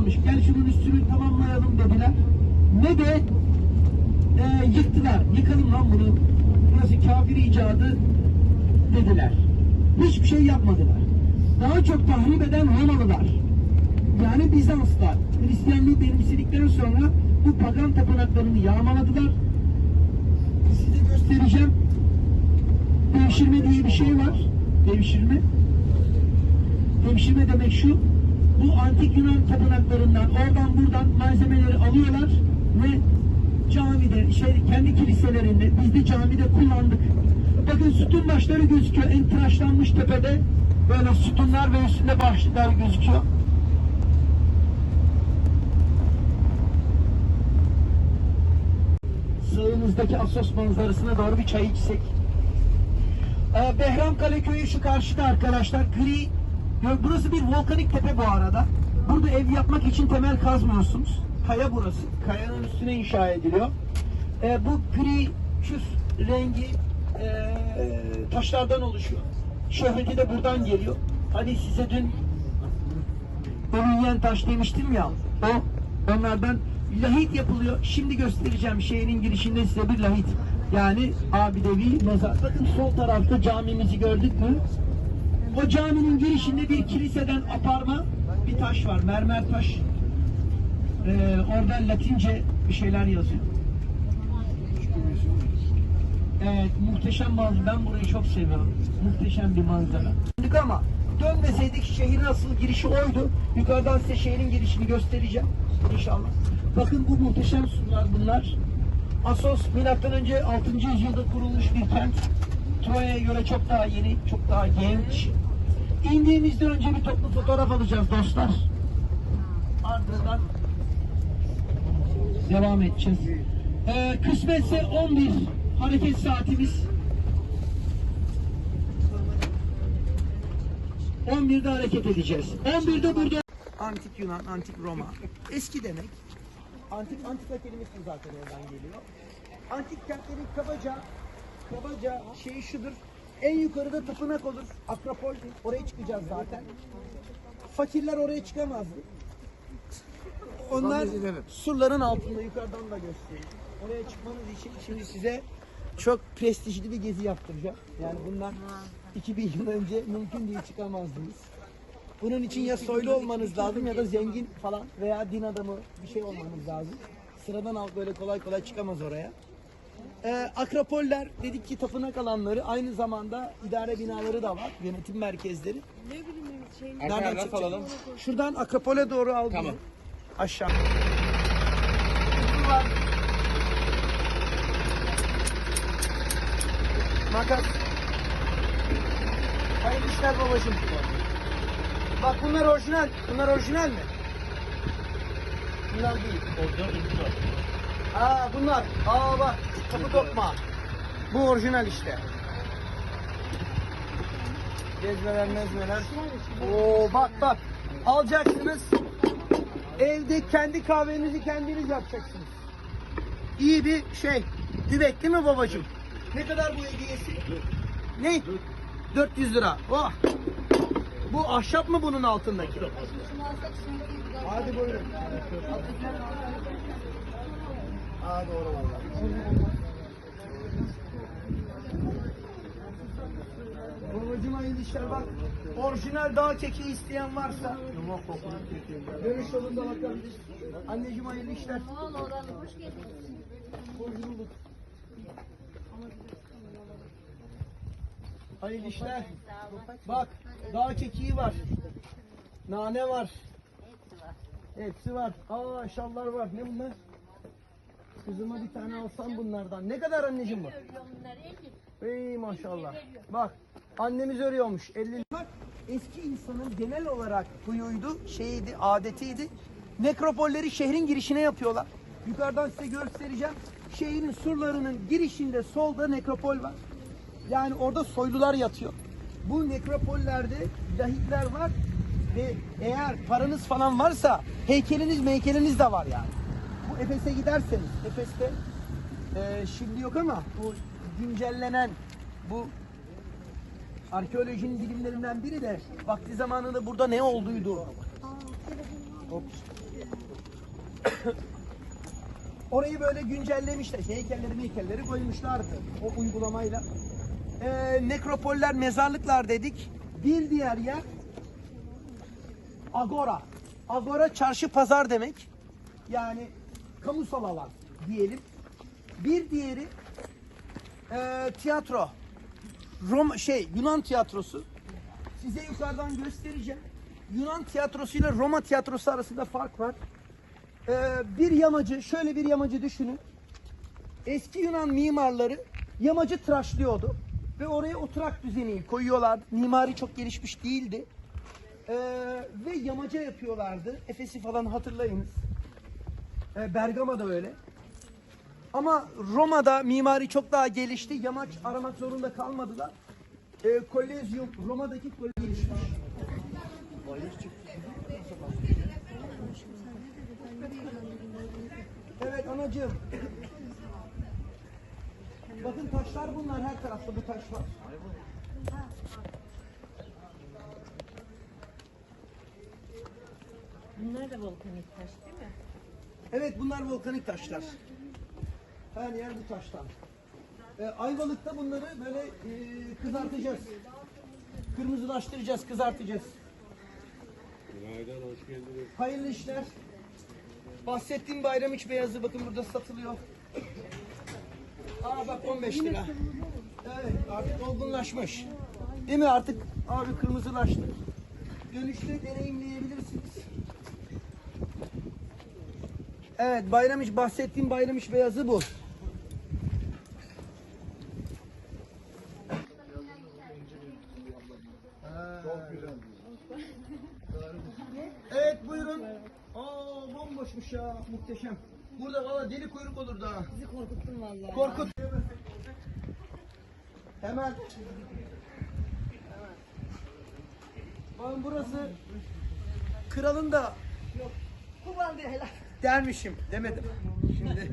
kalmış. Gel şunun üstünü tamamlayalım dediler. Ne de e, yıktılar. Yıkalım lan bunu. Burası kafir icadı dediler. Hiçbir şey yapmadılar. Daha çok tahrip eden Romalılar. Yani Bizanslar. Hristiyanlığı benimsedikten sonra bu pagan tapınaklarını yağmaladılar. Size göstereceğim. Devşirme diye bir şey var. Devşirme. Devşirme demek şu. Bu antik Yunan tapınaklarından oradan buradan malzemeleri alıyorlar ve camide, şey, kendi kiliselerinde, biz de camide kullandık. Bakın sütun başları gözüküyor. En tıraşlanmış tepede böyle sütunlar ve üstünde başlıklar gözüküyor. Sağımızdaki Assos manzarasına doğru bir çay içsek. Ee, Behram Kale Köyü şu karşıda arkadaşlar. Gri. Burası bir volkanik tepe bu arada. Burada ev yapmak için temel kazmıyorsunuz. Kaya burası. Kayanın üstüne inşa ediliyor. Ee, bu gri küf rengi ee, taşlardan oluşuyor. Şöhreti de buradan geliyor. Hani size dün Övünyen taş demiştim ya. O onlardan lahit yapılıyor. Şimdi göstereceğim şehrin girişinde size bir lahit. Yani abidevi mezar. Bakın sol tarafta camimizi gördük mü? O caminin girişinde bir kiliseden aparma bir taş var. Mermer taş. Ee, orada Latince bir şeyler yazıyor. Evet, muhteşem manzara. Ben burayı çok seviyorum. Muhteşem bir manzara. Ama dönmeseydik şehrin asıl girişi oydu. Yukarıdan size şehrin girişini göstereceğim inşallah. Bakın bu muhteşem surlar bunlar. Asos milattan önce 6. yüzyılda kurulmuş bir kent. Troya'ya göre çok daha yeni, çok daha genç. İndiğimizden önce bir toplu fotoğraf alacağız dostlar. Ardından devam edeceğiz. Ee, kısmetse 11 hareket saatimiz. 11'de hareket edeceğiz. 11'de burada Antik Yunan, Antik Roma. Eski demek. Antik antika kelimesi zaten oradan geliyor. Antik kentlerin kabaca kabaca şeyi şudur. En yukarıda tapınak olur. Akropol. Oraya çıkacağız zaten. Fakirler oraya çıkamazdı. Onlar surların altında yukarıdan da gösteriyor. Oraya çıkmanız için şimdi size çok prestijli bir gezi yaptıracağım. Yani bunlar 2000 yıl önce mümkün değil çıkamazdınız. Bunun için ya soylu olmanız lazım ya da zengin falan veya din adamı bir şey olmanız lazım. Sıradan halk böyle kolay kolay çıkamaz oraya. Ee, Akropoller dedik ki tapınak alanları aynı zamanda idare binaları da var. Yönetim merkezleri. Ne bileyim şey Nereden çıkacak? Şuradan Akropol'e doğru al bizi. Aşağı. Var. Makas. Hayırlı işler babacığım. Bak bunlar orijinal. Bunlar orijinal mi? Bunlar değil. Aa bunlar. Aa bak. Kapı tokma. Bu orijinal işte. Gezmeler mezmeler. Oo bak bak. Alacaksınız. Evde kendi kahvenizi kendiniz yapacaksınız. İyi bir şey. Dübek değil mi babacığım? Ne kadar bu hediyesi? Ne? 400 lira. Oh. Bu ahşap mı bunun altındaki? Hadi buyurun. Aa doğru vallahi. Babacım hayırlı işler bak. Orijinal dağ keki isteyen varsa dönüş yolunda bakabilir. Anneciğim hayırlı işler. Hoş bulduk. Hayırlı işler. Bak dağ kekiği var. Nane var. Hepsi var. Aa şallar var. Ne bunlar? Kızıma bir tane alsam bunlardan. Ne kadar anneciğim bu? Ey maşallah. Bak annemiz örüyormuş. 50 Bak eski insanın genel olarak huyuydu, şeyiydi, adetiydi. Nekropolleri şehrin girişine yapıyorlar. Yukarıdan size göstereceğim. Şehrin surlarının girişinde solda nekropol var. Yani orada soylular yatıyor. Bu nekropollerde lahitler var ve eğer paranız falan varsa heykeliniz meykeliniz de var yani. Efes'e giderseniz, Efes'te e, şimdi yok ama bu güncellenen bu arkeolojinin bilimlerinden biri de vakti zamanında burada ne olduydu. Hop. Orayı böyle güncellemişler. Heykelleri heykelleri koymuşlardı o uygulamayla. Ee, nekropoller, mezarlıklar dedik. Bir diğer yer Agora. Agora çarşı pazar demek. Yani kamusal alan diyelim. Bir diğeri e, tiyatro. Roma şey Yunan tiyatrosu. Size yukarıdan göstereceğim. Yunan tiyatrosuyla Roma tiyatrosu arasında fark var. Ee, bir yamacı, şöyle bir yamacı düşünün. Eski Yunan mimarları yamacı tıraşlıyordu. Ve oraya oturak düzeni koyuyorlardı. Mimari çok gelişmiş değildi. Ee, ve yamaca yapıyorlardı. Efes'i falan hatırlayınız. Ee, Bergama'da öyle. Ama Roma'da mimari çok daha gelişti. Yamaç aramak zorunda kalmadılar. Ee, Kolezyum, Roma'daki kole gelişmiş. Evet anacığım. Bakın taşlar bunlar her tarafta bu taş var. Bunlar da volkanik taş değil mi? Evet bunlar volkanik taşlar. Her yer bu taştan. Ee, Ayvalık'ta bunları böyle e, kızartacağız. Kırmızılaştıracağız, kızartacağız. Günaydın, hoş geldiniz. Hayırlı işler. Bahsettiğim bayram iç beyazı bakın burada satılıyor. Aa bak 15 lira. Evet artık olgunlaşmış. Değil mi artık abi kırmızılaştı. Dönüşte deneyimleyebilirsiniz. Evet bayram iç bahsettiğim bayram iç beyazı bu. Çok güzel. Evet buyurun. Aa bomboşmuş ya muhteşem. Burada valla deli kuyruk olur daha. Bizi korkuttun vallahi. Korkut. Hemen. Bakın burası kralın da Kuban diye helal. Dermişim demedim. Şimdi.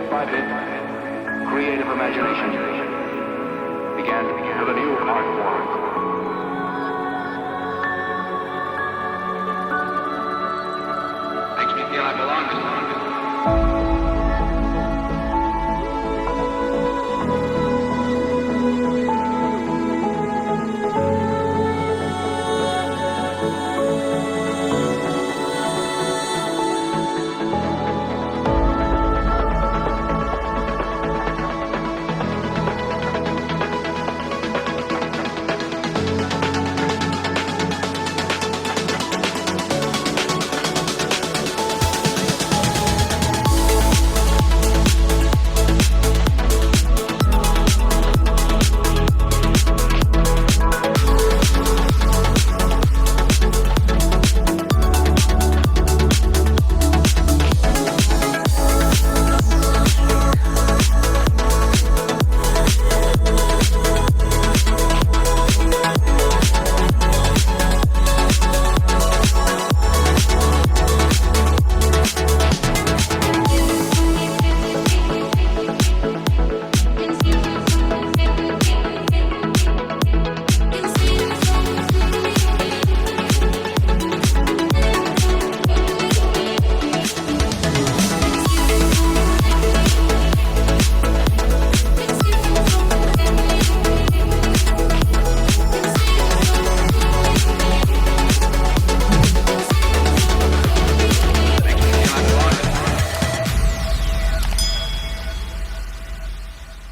Bit by bit, creative imagination began to build a new art form